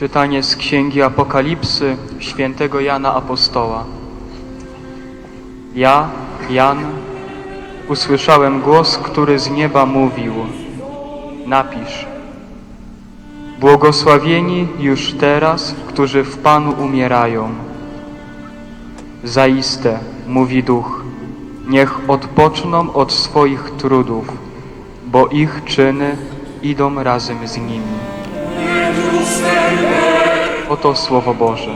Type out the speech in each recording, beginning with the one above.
Czytanie z Księgi Apokalipsy świętego Jana Apostoła. Ja, Jan, usłyszałem głos, który z nieba mówił: Napisz. Błogosławieni już teraz, którzy w Panu umierają. Zaiste, mówi Duch, niech odpoczną od swoich trudów, bo ich czyny idą razem z nimi. Oto Słowo Boże.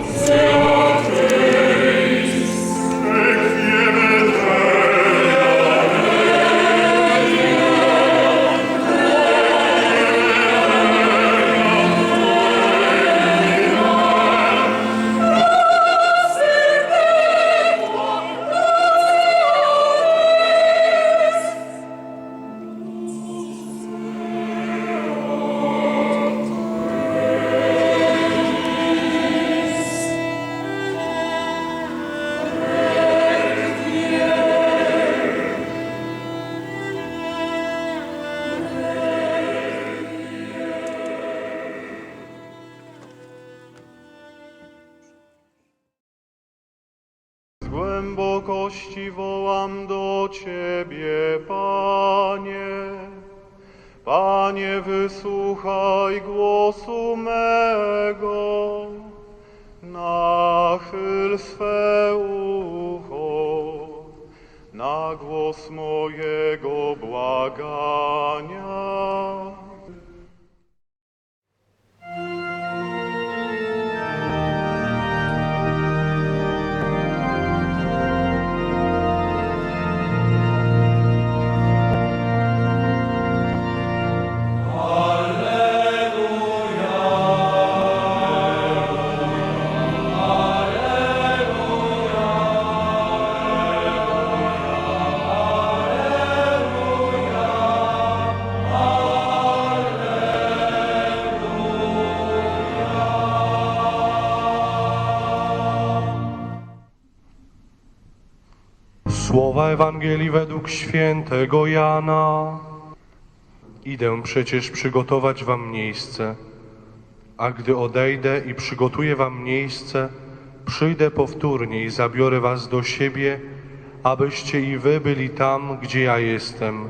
Głębokości wołam do Ciebie, Panie. Panie, wysłuchaj głosu mego. Nachyl swe ucho na głos mojego błagania. Słowa Ewangelii według świętego Jana. Idę przecież przygotować wam miejsce, a gdy odejdę i przygotuję wam miejsce, przyjdę powtórnie i zabiorę was do siebie, abyście i wy byli tam, gdzie ja jestem.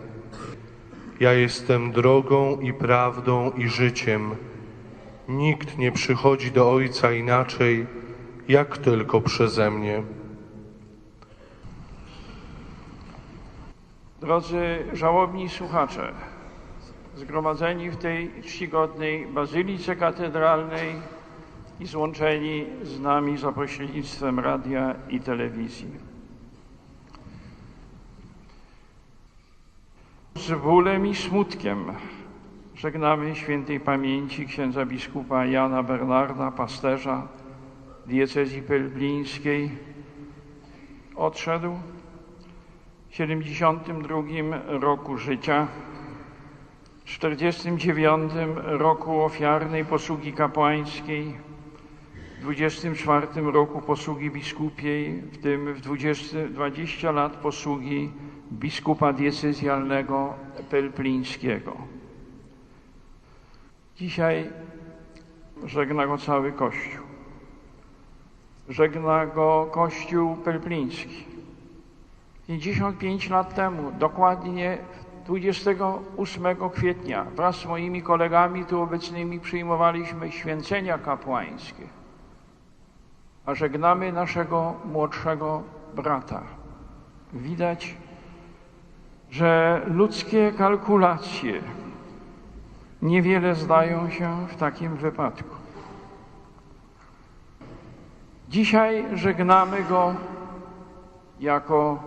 Ja jestem drogą i prawdą i życiem. Nikt nie przychodzi do Ojca inaczej, jak tylko przeze mnie. Drodzy żałobni słuchacze, zgromadzeni w tej czcigodnej bazylice katedralnej i złączeni z nami za pośrednictwem radia i telewizji. Z bólem i smutkiem żegnamy świętej pamięci księdza biskupa Jana Bernarda, pasterza diecezji pelblińskiej. Odszedł 72 roku życia, w 49 roku ofiarnej posługi kapłańskiej, w 24 roku posługi biskupiej, w tym w 20, 20 lat posługi biskupa diecezjalnego pelplińskiego. Dzisiaj żegna go cały Kościół. Żegna go Kościół pelpliński. 55 lat temu, dokładnie 28 kwietnia, wraz z moimi kolegami tu obecnymi przyjmowaliśmy święcenia kapłańskie, a żegnamy naszego młodszego brata. Widać, że ludzkie kalkulacje niewiele zdają się w takim wypadku. Dzisiaj żegnamy go jako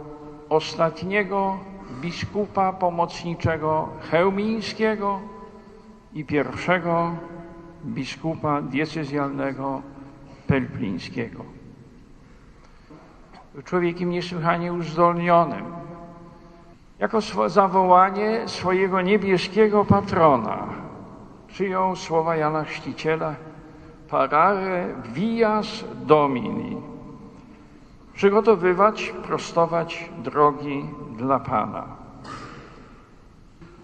ostatniego biskupa pomocniczego chełmińskiego i pierwszego biskupa diecezjalnego pelplińskiego. Człowiekiem niesłychanie uzdolnionym. Jako swo- zawołanie swojego niebieskiego patrona przyjął słowa Jana Chrzciciela parare vias domini przygotowywać, prostować drogi dla Pana.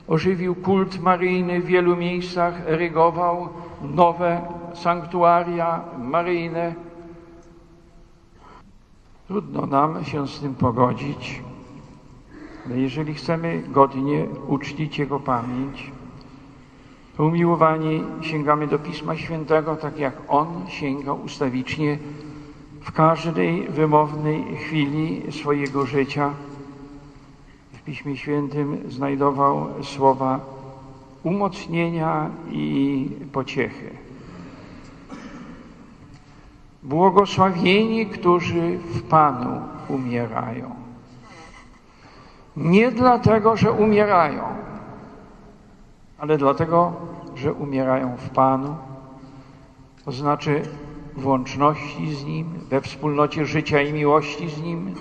Ożywił kult maryjny w wielu miejscach, erygował nowe sanktuaria maryjne. Trudno nam się z tym pogodzić, ale jeżeli chcemy godnie uczcić Jego pamięć, to umiłowani sięgamy do Pisma Świętego, tak jak On sięgał ustawicznie w każdej wymownej chwili swojego życia. W Piśmie Świętym znajdował słowa umocnienia i pociechy. Błogosławieni, którzy w Panu umierają. Nie dlatego, że umierają, ale dlatego, że umierają w Panu, to znaczy w łączności z Nim, we wspólnocie życia i miłości z Nim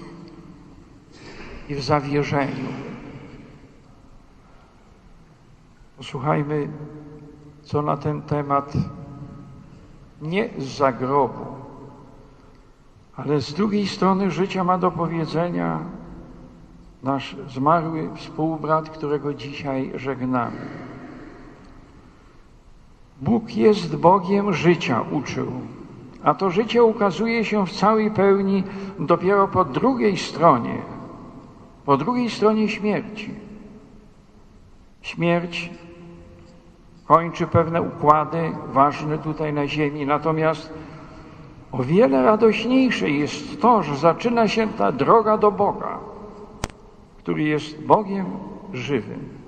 i w zawierzeniu. Posłuchajmy, co na ten temat nie z zagrobu, ale z drugiej strony życia ma do powiedzenia nasz zmarły współbrat, którego dzisiaj żegnamy. Bóg jest Bogiem życia, uczył, a to życie ukazuje się w całej pełni dopiero po drugiej stronie, po drugiej stronie śmierci. Śmierć kończy pewne układy ważne tutaj na ziemi, natomiast o wiele radośniejsze jest to, że zaczyna się ta droga do Boga, który jest Bogiem żywym.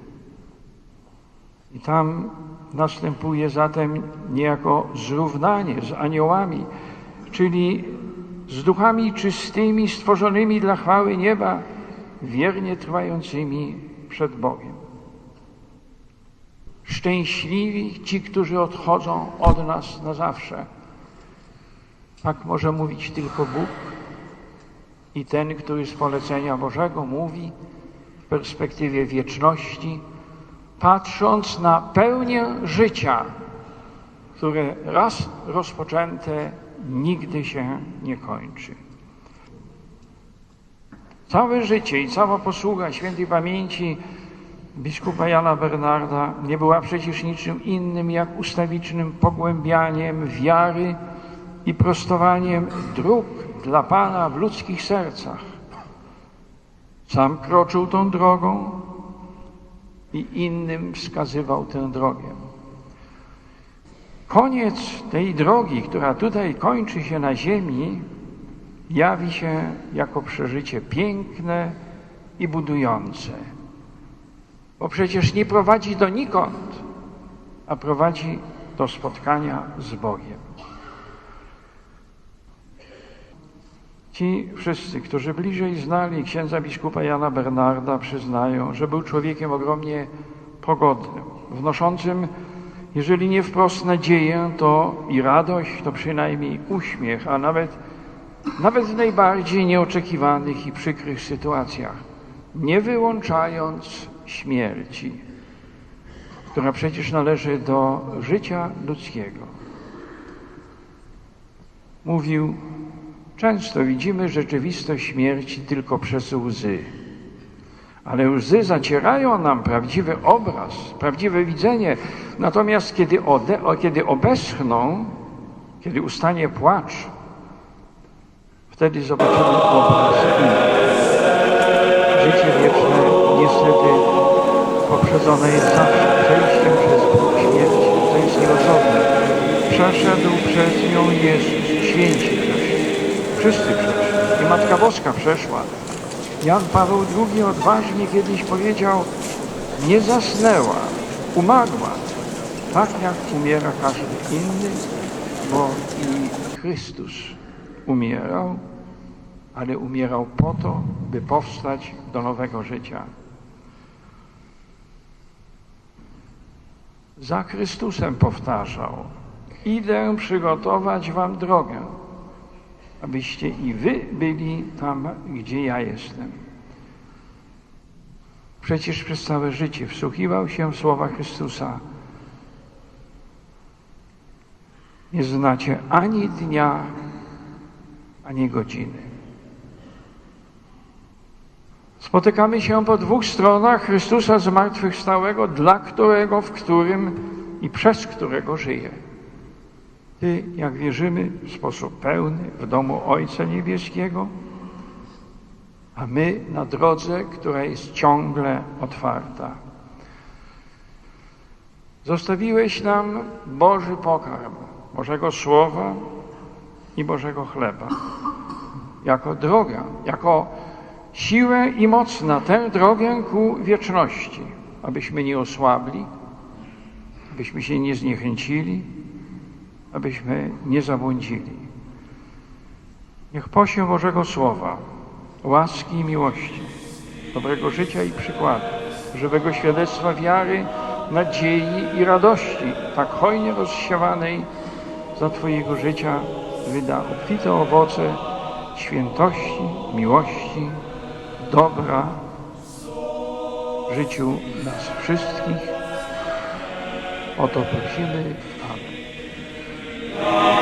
I tam następuje zatem niejako zrównanie z aniołami, czyli z duchami czystymi, stworzonymi dla chwały nieba, wiernie trwającymi przed Bogiem. Szczęśliwi ci, którzy odchodzą od nas na zawsze. Tak może mówić tylko Bóg i ten, który z polecenia Bożego mówi w perspektywie wieczności, patrząc na pełnię życia, które raz rozpoczęte nigdy się nie kończy. Całe życie i cała posługa świętej pamięci biskupa Jana Bernarda nie była przecież niczym innym jak ustawicznym pogłębianiem wiary i prostowaniem dróg dla Pana w ludzkich sercach. Sam kroczył tą drogą i innym wskazywał tę drogę. Koniec tej drogi, która tutaj kończy się na ziemi, jawi się jako przeżycie piękne i budujące. Bo przecież nie prowadzi donikąd, a prowadzi do spotkania z Bogiem. Ci wszyscy, którzy bliżej znali księdza biskupa Jana Bernarda, przyznają, że był człowiekiem ogromnie pogodnym, wnoszącym, jeżeli nie wprost nadzieję, to i radość, to przynajmniej uśmiech, a nawet, nawet w najbardziej nieoczekiwanych i przykrych sytuacjach, nie wyłączając śmierci, która przecież należy do życia ludzkiego. Mówił, Często widzimy rzeczywistość śmierci tylko przez łzy. Ale łzy zacierają nam prawdziwy obraz, prawdziwe widzenie. Natomiast kiedy, ode, kiedy obeschną, kiedy ustanie płacz, wtedy zobaczymy obraz inny. Życie wieczne niestety poprzedzone jest zawsze przejściem przez próg śmierci. To jest nieodzowne. Przeszedł przez nią Jezus, święci. Wszyscy przeszli. I Matka Boska przeszła. Jan Paweł II odważnie kiedyś powiedział, nie zasnęła, umarła, tak jak umiera każdy inny, bo i Chrystus umierał, ale umierał po to, by powstać do nowego życia. Za Chrystusem powtarzał, idę przygotować wam drogę abyście i wy byli tam, gdzie ja jestem. Przecież przez całe życie wsłuchiwał się w słowa Chrystusa. Nie znacie ani dnia, ani godziny. Spotykamy się po dwóch stronach Chrystusa zmartwychwstałego, dla którego, w którym i przez którego żyje. Ty, jak wierzymy, w sposób pełny w domu Ojca Niebieskiego, a my na drodze, która jest ciągle otwarta. Zostawiłeś nam Boży pokarm, Bożego Słowa i Bożego chleba, jako droga, jako siłę i moc na tę drogę ku wieczności, abyśmy nie osłabli, abyśmy się nie zniechęcili, abyśmy nie zabłądzili. Niech posie Bożego Słowa, łaski i miłości, dobrego życia i przykładu, żywego świadectwa wiary, nadziei i radości, tak hojnie rozsiewanej za Twojego życia, wyda obfite owoce świętości, miłości, dobra w życiu nas wszystkich. O to prosimy. Amen.